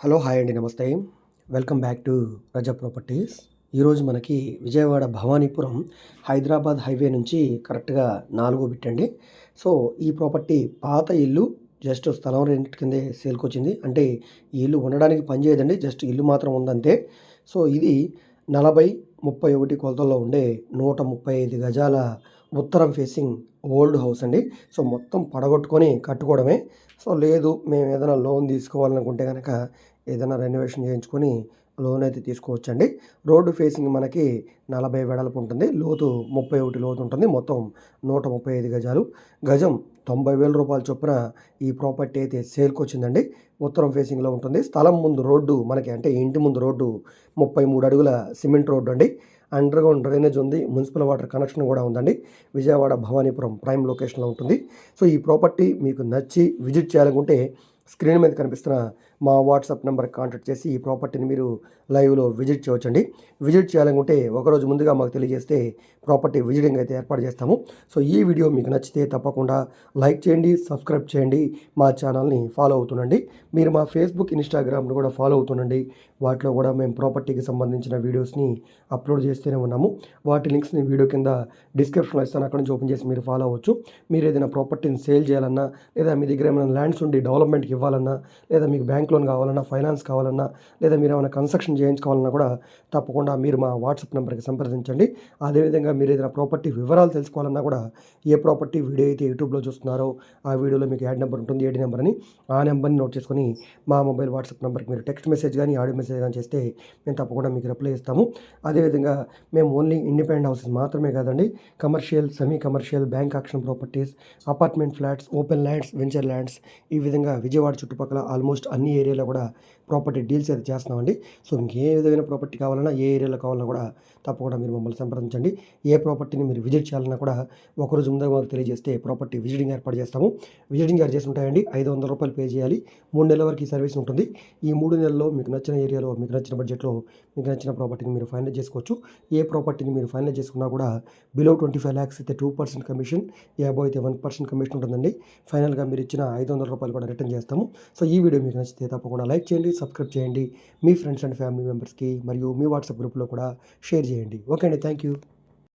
Hello hi అండి నమస్తే. Welcome back to Raza properties. ఈరోజు మనకి విజయవాడ భవానీపురం హైదరాబాద్ హైవే నుంచి కరెక్ట్గా నాలుగో పెట్టండి సో ఈ ప్రాపర్టీ పాత ఇల్లు జస్ట్ స్థలం రెంట్ కిందే సేల్కొచ్చింది. అంటే ఈ ఇల్లు ఉండడానికి పనిచేయదండి జస్ట్ ఇల్లు మాత్రం ఉందంతే. సో ఇది నలభై ముప్పై ఒకటి కొలతల్లో ఉండే నూట ముప్పై ఐదు గజాల ఉత్తరం ఫేసింగ్ ఓల్డ్ హౌస్ అండి. సో మొత్తం పడగొట్టుకొని కట్టుకోవడమే. సో లేదు మేము ఏదైనా లోన్ తీసుకోవాలనుకుంటే కనుక ఏదైనా రెనోవేషన్ చేయించుకొని లోన్ అయితే తీసుకోవచ్చండి. రోడ్డు ఫేసింగ్ మనకి నలభై వెడల్పు ఉంటుంది. లోతు ముప్పై ఒకటి లోతు ఉంటుంది. మొత్తం నూట ముప్పై ఐదు గజాలు. గజం తొంభై వేల రూపాయల చొప్పున ఈ ప్రాపర్టీ అయితే సేల్కి వచ్చిందండి ఉత్తరం ఫేసింగ్లో ఉంటుంది. స్థలం ముందు రోడ్డు మనకి అంటే ఇంటి ముందు రోడ్డు ముప్పై మూడు అడుగుల సిమెంట్ రోడ్డు అండి అండర్ గ్రౌండ్ డ్రైనేజ్ ఉంది. మున్సిపల్ వాటర్ కనెక్షన్ కూడా ఉందండి. విజయవాడ భవానీపురం ప్రైమ్ లొకేషన్లో ఉంటుంది. సో ఈ ప్రాపర్టీ మీకు నచ్చి విజిట్ చేయాలనుకుంటే స్క్రీన్ మీద కనిపిస్తున్న మా వాట్సాప్ నెంబర్కి కాంటాక్ట్ చేసి ఈ ప్రాపర్టీని మీరు లైవ్లో విజిట్ చేయవచ్చండి. విజిట్ చేయాలనుకుంటే ఒకరోజు ముందుగా మాకు తెలియజేస్తే ప్రాపర్టీ విజిటింగ్ అయితే ఏర్పాటు చేస్తాము. సో ఈ వీడియో మీకు నచ్చితే తప్పకుండా లైక్ చేయండి సబ్స్క్రైబ్ చేయండి మా ఛానల్ని ఫాలో అవుతుండండి. మీరు మా ఫేస్బుక్ ఇన్స్టాగ్రామ్ను కూడా ఫాలో అవుతుండండి. వాటిలో కూడా మేము ప్రాపర్టీకి సంబంధించిన వీడియోస్ని అప్లోడ్ చేస్తూనే ఉన్నాము. వాటి లింక్స్ని వీడియో కింద డిస్క్రిప్షన్లో ఇస్తాను. అక్కడ నుంచి ఓపెన్ చేసి మీరు ఫాలో అవ్వచ్చు. మీరు ఏదైనా ప్రాపర్టీని సేల్ చేయాలన్నా లేదా మీ దగ్గర ఏమైనా ల్యాండ్స్ ఉండి డెవలప్మెంట్కి ఇవ్వాలన్నా లేదా మీకు బ్యాంక్ లోన్ కావాలన్నా ఫైనాన్స్ కావాలన్నా లేదా మీరు ఏమైనా కన్స్ట్రక్షన్ చేయించుకోవాలన్నా కూడా తప్పకుండా మీరు మా వాట్సాప్ నెంబర్కి సంప్రదించండి. అదేవిధంగా మీరు ఏదైనా ప్రాపర్టీ వివరాలు తెలుసుకోవాలన్నా కూడా ఏ ప్రాపర్టీ వీడియో అయితే యూట్యూబ్లో చూస్తున్నారో ఆ వీడియోలో మీకు యాడ్ నెంబర్ ఉంటుంది ఏడి నెంబర్ అని. ఆ నెంబర్ని నోట్ చేసుకొని మా మొబైల్ వాట్సాప్ నెంబర్కి మీరు టెక్స్ట్ మెసేజ్ కానీ ఆడియో మెసేజ్ కానీ చేస్తే మేము తప్పకుండా మీకు రిప్లై ఇస్తాము. అదేవిధంగా మేము ఓన్లీ ఇండిపెండెంట్ హౌసెస్ మాత్రమే కాదండి commercial semi commercial bank auction properties apartment flats open lands venture lands ఈ విధంగా విజయవాడ చుట్టుపక్కల ఆల్మోస్ట్ అన్ని ఏరియాలో కూడా ప్రాపర్టీ డీల్స్ అయితే చేస్తున్నామండి. సో మీకు ఏ విధమైన ప్రాపర్టీ కావాలన్నా ఏ ఏరియాలో కావాలన్నా కూడా తప్పకుండా మీరు మమ్మల్ని సంప్రదించండి. ఏ ప్రాపర్టీని మీరు విజిట్ చేయాలన్నా కూడా ఒకరోజు ముందుగా మాకు తెలియజేస్తే ప్రాపర్టీ విజిటింగ్ ఏర్పాటు చేస్తాము. విజిటింగ్ చార్జెస్ ఉంటాయండి. ఐదు వందల రూపాయలు పే చేయాలి. మూడు నెలల వరకు ఈ సర్వీస్ ఉంటుంది. ఈ మూడు నెలల్లో మీకు నచ్చిన ఏరియాలో మీకు నచ్చిన బడ్జెట్లో మీకు నచ్చిన ప్రాపర్టీని మీరు ఫైనల్ చేసుకోవచ్చు. ఏ ప్రాపర్టీని మీరు ఫైనల్ చేసుకున్నా కూడా బిలో ట్వంటీ ఫైవ్ ల్యాక్స్ అయితే టూ పర్సెంట్ కమిషన్ యాభై అయితే వన్ పర్సెంట్ కమిషన్ ఉంటుందండి. ఫైనల్గా మీరు ఇచ్చిన ఐదు వందల రూపాయలు కూడా రిటర్న్ చేస్తాము సో ఈ వీడియో మీకు నచ్చితే తప్పకుండా లైక్ చేయండి సబ్స్క్రైబ్ చేయండి. మీ ఫ్రెండ్స్ అండ్ ఫ్యామిలీ మెంబర్స్కి మరియు మీ వాట్సాప్ గ్రూప్లో కూడా షేర్ చేయండి. ఓకే అండి. Thank you